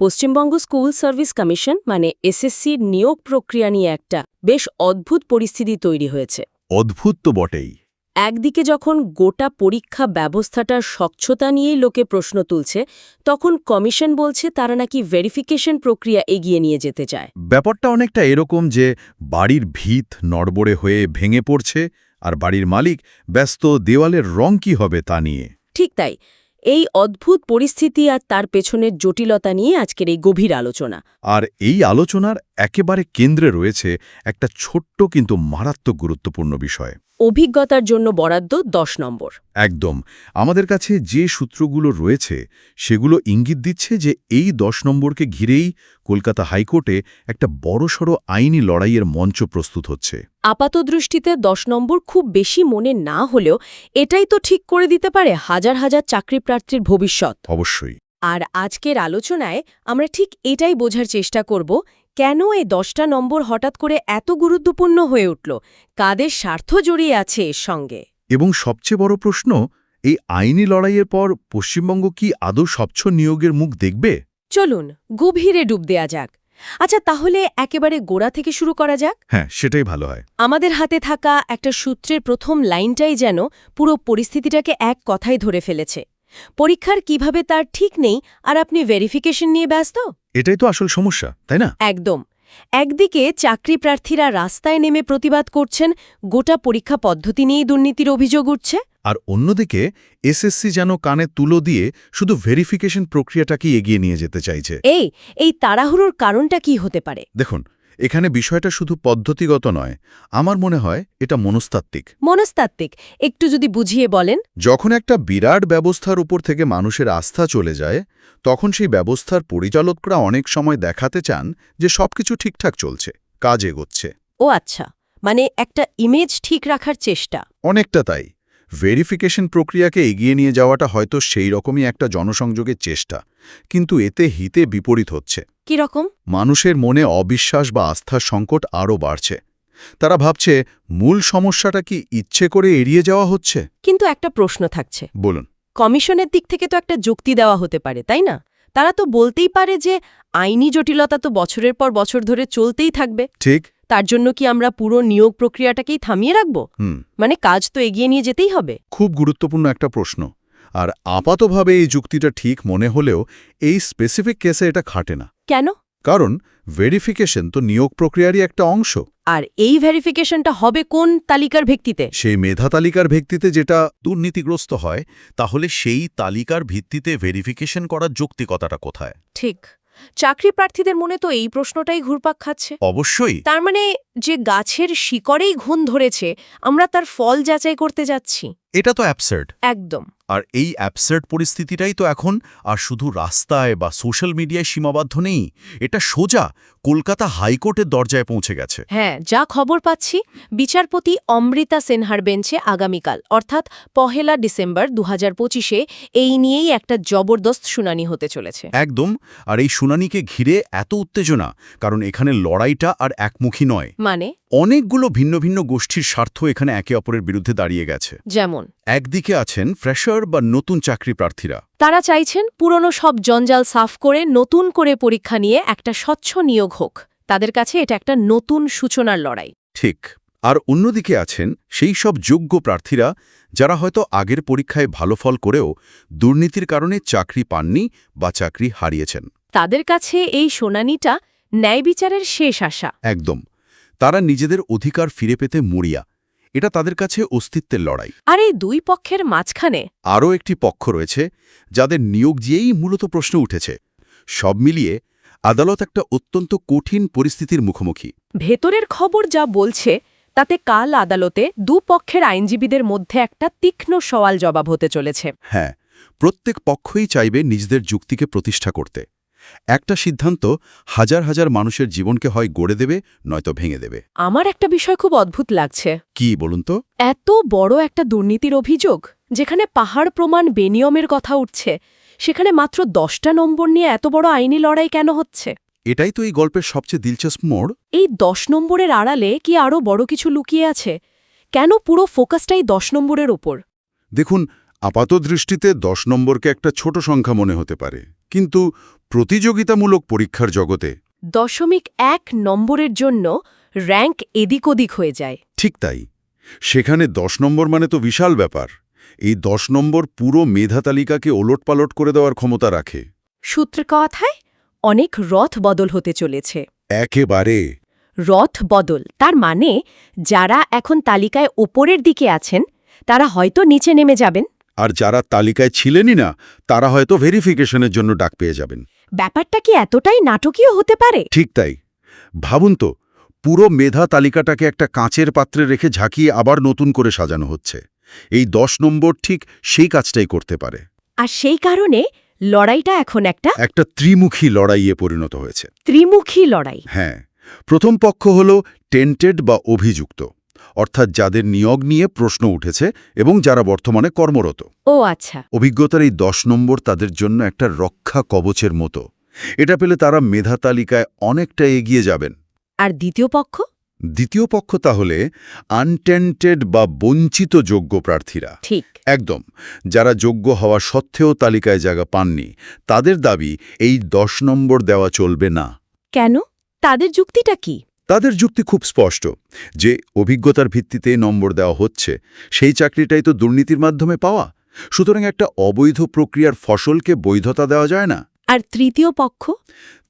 Paschimbanga school service commission মানে এসএসসির নিয়োগ প্রক্রিয়া নিয়ে একটা বেশ অদ্ভুত পরিস্থিতি তৈরি হয়েছে। অদ্ভুত তো বটেই। একদিকে যখন গোটা পরীক্ষা ব্যবস্থাটার স্বচ্ছতা নিয়েই লোকে প্রশ্ন তুলছে তখন কমিশন বলছে তারা নাকি ভেরিফিকেশন প্রক্রিয়া এগিয়ে নিয়ে যেতে চায়। ব্যাপারটা অনেকটা এরকম যে বাড়ির ভিত নড়বড়ে হয়ে ভেঙে পড়ছে আর বাড়ির মালিক ব্যস্ত দেওয়ালের রং কি হবে তা নিয়ে। ঠিক তাই। এই অদ্ভুত পরিস্থিতি আর তার পেছনের জটিলতা নিয়ে আজকের এই গভীর আলোচনা। আর এই আলোচনার একেবারে কেন্দ্রে রয়েছে একটা ছোট্ট কিন্তু মারাত্মক গুরুত্বপূর্ণ বিষয়। অভিজ্ঞতার জন্য বরাদ্দ দশ নম্বর। একদম। আমাদের কাছে যে সূত্রগুলো রয়েছে সেগুলো ইঙ্গিত দিচ্ছে যে এই দশ নম্বরকে ঘিরেই কলকাতা হাইকোর্টে একটা বড়সড় আইনি লড়াইয়ের মঞ্চ প্রস্তুত হচ্ছে। আপাতদৃষ্টিতে দশ নম্বর খুব বেশি মনে না হলেও এটাই তো ঠিক করে দিতে পারে হাজার হাজার চাকরিপ্রার্থীর ভবিষ্যৎ। অবশ্যই। আর আজকের আলোচনায় আমরা ঠিক এটাই বোঝার চেষ্টা করব কেন এই দশটা নম্বর হঠাৎ করে এত গুরুত্বপূর্ণ হয়ে উঠল? কাদের স্বার্থ জড়িয়ে আছে এর সঙ্গে? এবং সবচেয়ে বড় প্রশ্ন এই আইনি লড়াইয়ের পর পশ্চিমবঙ্গ কি আদৌ স্বচ্ছ নিয়োগের মুখ দেখবে? চলুন গভীরে ডুব দেয়া যাক। আচ্ছা তাহলে একেবারে গোড়া থেকে শুরু করা যাক? হ্যাঁ সেটাই ভালো হয়। আমাদের হাতে থাকা একটা সূত্রের প্রথম লাইনটাই যেন পুরো পরিস্থিতিটাকে এক কথায় ধরে ফেলেছে। পরীক্ষার কীভাবে তার ঠিক নেই আর আপনি ভেরিফিকেশন নিয়ে ব্যস্ত? এটাই তো আসল সমস্যা তাই না? একদম। একদিকে চাকরি প্রার্থীরা রাস্তায় নেমে প্রতিবাদ করছেন গোটা পরীক্ষা পদ্ধতি নিয়েই দুর্নীতির অভিযোগ উঠছে। আর অন্যদিকে এসএসসি যেন কানে তুলো দিয়ে শুধু ভেরিফিকেশন প্রক্রিয়াটাকেই এগিয়ে নিয়ে যেতে চাইছে। এই এই তাড়াহুড়োর কারণটা কি হতে পারে? দেখুন এখানে বিষয়টা শুধু পদ্ধতিগত নয় আমার মনে হয় এটা মনস্তাত্ত্বিক। মনস্তাত্ত্বিক। একটু যদি বুঝিয়ে বলেন। যখন একটা বিরাট ব্যবস্থার উপর থেকে মানুষের আস্থা চলে যায় তখন সেই ব্যবস্থার পরিচালকরা অনেক সময় দেখাতে চান যে সবকিছু ঠিকঠাক চলছে কাজ এগোচ্ছে। ও আচ্ছা মানে একটা ইমেজ ঠিক রাখার চেষ্টা। অনেকটা তাই। ভেরিফিকেশন প্রক্রিয়াকে এগিয়ে নিয়ে যাওয়াটা হয়তো সেই রকমই একটা জনসংযোগের চেষ্টা কিন্তু এতে হিতে বিপরীত হচ্ছে। কি রকম? মানুষের মনে অবিশ্বাস বা আস্থার সংকট আরও বাড়ছে। তারা ভাবছে মূল সমস্যাটা কি ইচ্ছে করে এড়িয়ে যাওয়া হচ্ছে? কিন্তু একটা প্রশ্ন থাকছে। বলুন। কমিশনের দিক থেকে তো একটা যুক্তি দেওয়া হতে পারে তাই না? তারা তো বলতেই পারে যে আইনি জটিলতা তো বছরের পর বছর ধরে চলতেই থাকবে। ঠিক। তার জন্য কি আমরা পুরো নিয়োগ প্রক্রিয়াটাকেই থামিয়ে রাখব? মানে কাজ তো এগিয়ে নিয়ে যেতেই হবে। খুব গুরুত্বপূর্ণ একটা প্রশ্ন। আর আপাতভাবে এই যুক্তিটা ঠিক মনে হলেও এই স্পেসিফিক কেসে এটা খাটে না। কেন? কারণ ভেরিফিকেশন তো নিয়োগ প্রক্রিয়ারই একটা অংশ। আর এই ভেরিফিকেশনটা হবে কোন তালিকার ভিত্তিতে? সেই মেধা তালিকার ভিত্তিতে যেটা দুর্নীতিগ্রস্ত হয় তাহলে সেই তালিকার ভিত্তিতে ভেরিফিকেশন করার যৌক্তিকতাটা কোথায়? ঠিক। চাকরি প্রার্থীদের মনে তো এই প্রশ্নটাই ঘুরপাক খাচ্ছে। অবশ্যই। তার মানে যে গাছের শিকড়েই ঘুণ ধরেছে আমরা তার ফল যাচাই করতে যাচ্ছি। এটা তো অ্যাবসার্ড একদম। আর এই অ্যাবসার্ড পরিস্থিতিটাই তো এখন আর শুধু রাস্তায় বা সোশ্যাল মিডিয়ায় সীমাবদ্ধ নেই এটা সোজা কলকাতা হাইকোর্টের দরজায় পৌঁছে গেছে। হ্যাঁ যা খবর পাচ্ছি বিচারপতি অমৃতা সেনহার বেঞ্চে আগামীকাল অর্থাৎ পহেলা ডিসেম্বর দু হাজার পঁচিশে এই নিয়েই একটা জবরদস্ত শুনানি হতে চলেছে। একদম আর এই শুনানিকে ঘিরে এত উত্তেজনা কারণ এখানে লড়াইটা আর একমুখী নয়। মানে? অনেকগুলো ভিন্ন ভিন্ন গোষ্ঠীর স্বার্থ এখানে একে অপরের বিরুদ্ধে দাঁড়িয়ে গেছে। যেমন? একদিকে আছেন ফ্রেশার বা নতুন চাকরি প্রার্থীরা। তারা চাইছেন পুরনো সব জঞ্জাল সাফ করে নতুন করে পরীক্ষা নিয়ে একটা স্বচ্ছ নিয়োগ হোক। তাদের কাছে এটা একটা নতুন সূচনার লড়াই। ঠিক। আর অন্যদিকে আছেন সেই সব যোগ্য প্রার্থীরা যারা হয়তো আগের পরীক্ষায় ভালো ফল করেও দুর্নীতির কারণে চাকরি পাননি বা চাকরি হারিয়েছেন। তাদের কাছে এই শুনানিটা ন্যায় বিচারের শেষ আশা। একদম। তারা নিজেদের অধিকার ফিরে পেতে মরিয়া। এটা তাদের কাছে অস্তিত্বের লড়াই। আর এই দুই পক্ষের মাঝখানে আরও একটি পক্ষ রয়েছে যাদের নিয়োগ দিয়েই মূলত প্রশ্ন উঠেছে। সব মিলিয়ে আদালত একটা অত্যন্ত কঠিন পরিস্থিতির মুখোমুখি। ভেতরের খবর যা বলছে তাতে কাল আদালতে দুপক্ষের আইনজীবীদের মধ্যে একটা তীক্ষ্ণ সওয়াল জবাব হতে চলেছে। হ্যাঁ প্রত্যেক পক্ষই চাইবে নিজেদের যুক্তিকে প্রতিষ্ঠা করতে। একটা সিদ্ধান্ত হাজার হাজার মানুষের জীবনকে হয় গড়ে দেবে নয়তো ভেঙে দেবে। আমার একটা বিষয় খুব অদ্ভুত লাগছে। কি বলুন তো? এত বড় একটা দুর্নীতির অভিযোগ যেখানে পাহাড় প্রমাণ বেনিয়মের কথা উঠছে সেখানে মাত্র দশটা নম্বর নিয়ে এত বড় আইনি লড়াই কেন হচ্ছে? এটাই তো এই গল্পের সবচেয়ে দিলচস্প মোড়। এই দশ নম্বরের আড়ালে কি আরও বড় কিছু লুকিয়ে আছে? কেন পুরো ফোকাসটাই দশ নম্বরের ওপর? দেখুন আপাত দৃষ্টিতে দশ নম্বরকে একটা ছোট সংখ্যা মনে হতে পারে। কিন্তু প্রতিযোগিতামূলক পরীক্ষার জগতে দশমিক এক নম্বরের জন্য র্যাঙ্ক এদিক ওদিক হয়ে যায়। ঠিক তাই। সেখানে দশ নম্বর মানে তো বিশাল ব্যাপার। এই দশ নম্বর পুরো মেধা তালিকাকে ওলটপালট করে দেওয়ার ক্ষমতা রাখে। সূত্র কথায় অনেক রথ বদল হতে চলেছে। একেবারে। রথ বদল তার মানে যারা এখন তালিকায় ওপরের দিকে আছেন তারা হয়তো নিচে নেমে যাবেন। আর যারা তালিকায় ছিলেনই না তারা হয়তো ভেরিফিকেশনের জন্য ডাক পেয়ে যাবেন। ব্যাপারটা কি এতটাই নাটকীয় হতে পারে? ঠিক তাই। ভাবুন তো পুরো মেধা তালিকাটাকে একটা কাঁচের পাত্রে রেখে ঝাঁকিয়ে আবার নতুন করে সাজানো হচ্ছে। এই দশ নম্বর ঠিক সেই কাজটাই করতে পারে। আর সেই কারণে লড়াইটা এখন একটা একটা ত্রিমুখী লড়াইয়ে পরিণত হয়েছে। ত্রিমুখী লড়াই। হ্যাঁ প্রথম পক্ষ হল টেন্টেড বা অভিযুক্ত। অর্থাৎ যাদের নিয়োগ নিয়ে প্রশ্ন উঠেছে এবং যারা বর্তমানে কর্মরত। ও আচ্ছা। অভিজ্ঞতার এই দশ নম্বর তাদের জন্য একটা রক্ষা কবচের মতো। এটা পেলে তারা মেধা তালিকায় অনেকটা এগিয়ে যাবেন। আর দ্বিতীয় পক্ষ? দ্বিতীয় পক্ষ তাহলে আনটেন্টেড বা বঞ্চিত যোগ্য প্রার্থীরা। ঠিক। একদম। যারা যোগ্য হওয়া সত্ত্বেও তালিকায় জায়গা পাননি তাদের দাবি এই দশ নম্বর দেওয়া চলবে না। কেন? তাদের যুক্তিটা কি? তাদের যুক্তি খুব স্পষ্ট যে অভিজ্ঞতার ভিত্তিতে নম্বর দেওয়া হচ্ছে সেই চাকরিটাই তো দুর্নীতির মাধ্যমে পাওয়া। সুতরাং একটা অবৈধ প্রক্রিয়ার ফসলকে বৈধতা দেওয়া যায় না। আর তৃতীয় পক্ষ?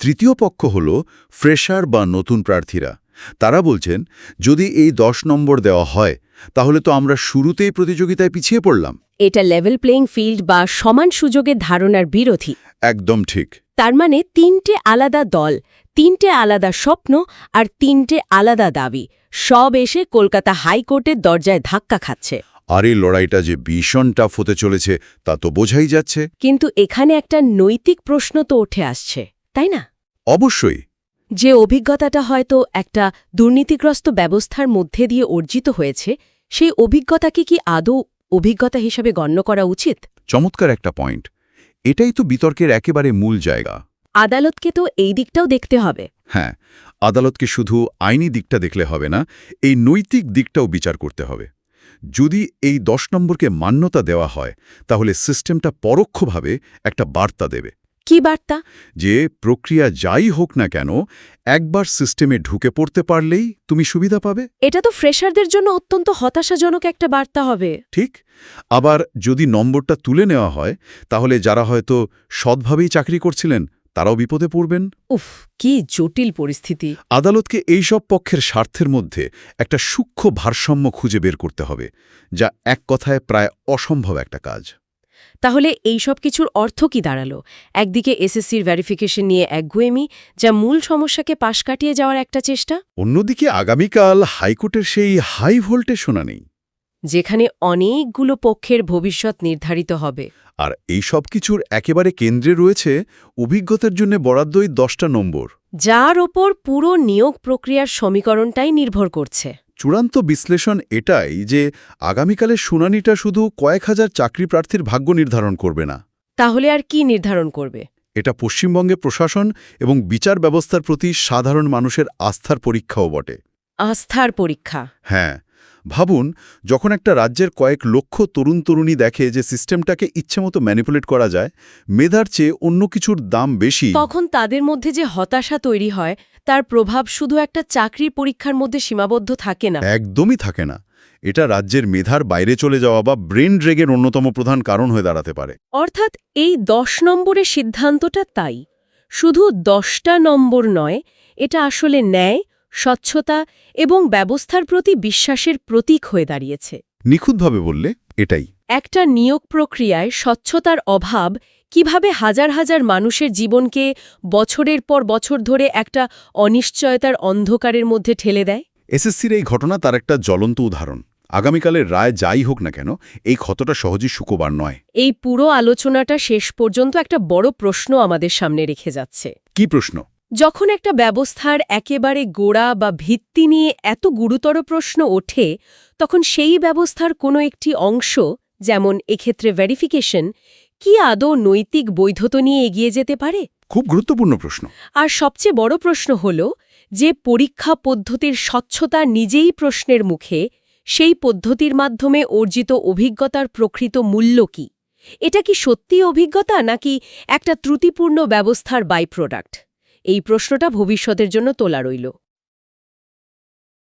তৃতীয় পক্ষ হল ফ্রেশার বা নতুন প্রার্থীরা। তারা বলছেন যদি এই দশ নম্বর দেওয়া হয় তাহলে তো আমরা শুরুতেই প্রতিযোগিতায় পিছিয়ে পড়লাম। এটা লেভেল প্লেইং ফিল্ড বা সমান সুযোগের ধারণার বিরোধী। একদম ঠিক। তার মানে তিনটে আলাদা দল তিনটে আলাদা স্বপ্ন আর তিনটে আলাদা দাবি। সব এসে কলকাতা হাইকোর্টের দরজায় ধাক্কা খাচ্ছে। আর এই লড়াইটা যে ভীষণ টাফ হতে চলেছে তা তো বোঝাই যাচ্ছে। কিন্তু এখানে একটা নৈতিক প্রশ্ন তো উঠে আসছে তাই না? অবশ্যই। যে অভিজ্ঞতাটা হয়তো একটা দুর্নীতিগ্রস্ত ব্যবস্থার মধ্যে দিয়ে অর্জিত হয়েছে সেই অভিজ্ঞতাকে কি আদৌ অভিজ্ঞতা হিসাবে গণ্য করা উচিত? চমৎকার একটা পয়েন্ট এটাই তো বিতর্কের একেবারে মূল জায়গা। আদালতকে তো এই দিকটাও দেখতে হবে। হ্যাঁ আদালতকে শুধু আইনি দিকটা দেখলে হবে না এই নৈতিক দিকটাও বিচার করতে হবে। যদি এই দশ নম্বরকে মান্যতা দেওয়া হয় তাহলে সিস্টেমটা পরোক্ষভাবে একটা বার্তা দেবে। কি বার্তা? যে প্রক্রিয়া যাই হোক না কেন একবার সিস্টেমে ঢুকে পড়তে পারলেই তুমি সুবিধা পাবে। এটা তো ফ্রেশারদের জন্য অত্যন্ত হতাশাজনক একটা বার্তা হবে। ঠিক। আবার যদি নম্বরটা তুলে নেওয়া হয় তাহলে যারা হয়তো সৎভাবেই চাকরি করছিলেন তারাও বিপদে পড়বেন। উফ কি জটিল পরিস্থিতি। আদালতকে এইসব পক্ষের স্বার্থের মধ্যে একটা সূক্ষ্ম ভারসাম্য খুঁজে বের করতে হবে যা এক কথায় প্রায় অসম্ভব একটা কাজ। তাহলে এই সব কিছুর অর্থ কি দাঁড়াল? একদিকে এসএসসির ভেরিফিকেশন নিয়ে একগুয়েমি যা মূল সমস্যাকে পাশ কাটিয়ে যাওয়ার একটা চেষ্টা। অন্যদিকে আগামীকাল হাইকোর্টের সেই হাই ভোল্টেজ শোনা নেই যেখানে অনেকগুলো পক্ষের ভবিষ্যৎ নির্ধারিত হবে। আর এই সব কিছুর একেবারে কেন্দ্রে রয়েছে অভিজ্ঞতার জন্য বরাদ্দই দশটা নম্বর। যার ওপর পুরো নিয়োগ প্রক্রিয়ার সমীকরণটাই নির্ভর করছে। চূড়ান্ত বিশ্লেষণ এটাই যে আগামীকালের শুনানিটা শুধু কয়েক হাজার চাকরি প্রার্থীর ভাগ্য নির্ধারণ করবে না। তাহলে আর কি নির্ধারণ করবে? এটা পশ্চিমবঙ্গে প্রশাসন এবং বিচার ব্যবস্থার প্রতি সাধারণ মানুষের আস্থার পরীক্ষাও বটে। আস্থার পরীক্ষা। হ্যাঁ ভাবুন যখন একটা রাজ্যের কয়েক লক্ষ তরুণ তরুণী দেখে যে সিস্টেমটাকে ইচ্ছেমতো ম্যানিপুলেট করা যায় মেধার চেয়ে অন্য কিছুর দাম বেশি। তখন তাদের মধ্যে যে হতাশা তৈরি হয় তার প্রভাব শুধু একটা চাকরির পরীক্ষার মধ্যে সীমাবদ্ধ থাকে না। একদমই থাকে না। এটা রাজ্যের মেধার বাইরে চলে যাওয়া বা ব্রেন ড্রেগের অন্যতম প্রধান কারণ হয়ে দাঁড়াতে পারে। অর্থাৎ এই দশ নম্বরের সিদ্ধান্তটা তাই। শুধু দশটা নম্বর নয় এটা আসলে ন্যায় স্বচ্ছতা এবং ব্যবস্থার প্রতি বিশ্বাসের প্রতীক হয়ে দাঁড়িয়েছে। নিখুঁতভাবে বললে এটাই। একটা নিয়োগ প্রক্রিয়ায় স্বচ্ছতার অভাব কীভাবে হাজার হাজার মানুষের জীবনকে বছরের পর বছর ধরে একটা অনিশ্চয়তার অন্ধকারের মধ্যে ঠেলে দেয়? এসএসসির এই ঘটনা তার একটা জ্বলন্ত উদাহরণ। আগামীকালের রায় যাই হোক না কেন এই ক্ষতটা সহজেই শুকোবার নয়। এই পুরো আলোচনাটা শেষ পর্যন্ত একটা বড় প্রশ্ন আমাদের সামনে রেখে যাচ্ছে। কি প্রশ্ন? যখন একটা ব্যবস্থার একেবারে গোড়া বা ভিত্তি নিয়ে এত গুরুতর প্রশ্ন ওঠে তখন সেই ব্যবস্থার কোনো একটি অংশ যেমন এক্ষেত্রে ভেরিফিকেশন কি আদৌ নৈতিক বৈধতা নিয়ে এগিয়ে যেতে পারে? খুব গুরুত্বপূর্ণ প্রশ্ন। আর সবচেয়ে বড় প্রশ্ন হল যে পরীক্ষা পদ্ধতির স্বচ্ছতা নিজেই প্রশ্নের মুখে সেই পদ্ধতির মাধ্যমে অর্জিত অভিজ্ঞতার প্রকৃত মূল্য কি? এটা কি সত্যি অভিজ্ঞতা নাকি একটা ত্রুটিপূর্ণ ব্যবস্থার বাই প্রোডাক্ট এই প্রশ্নটা ভবিষ্যতের জন্য তোলা রইল।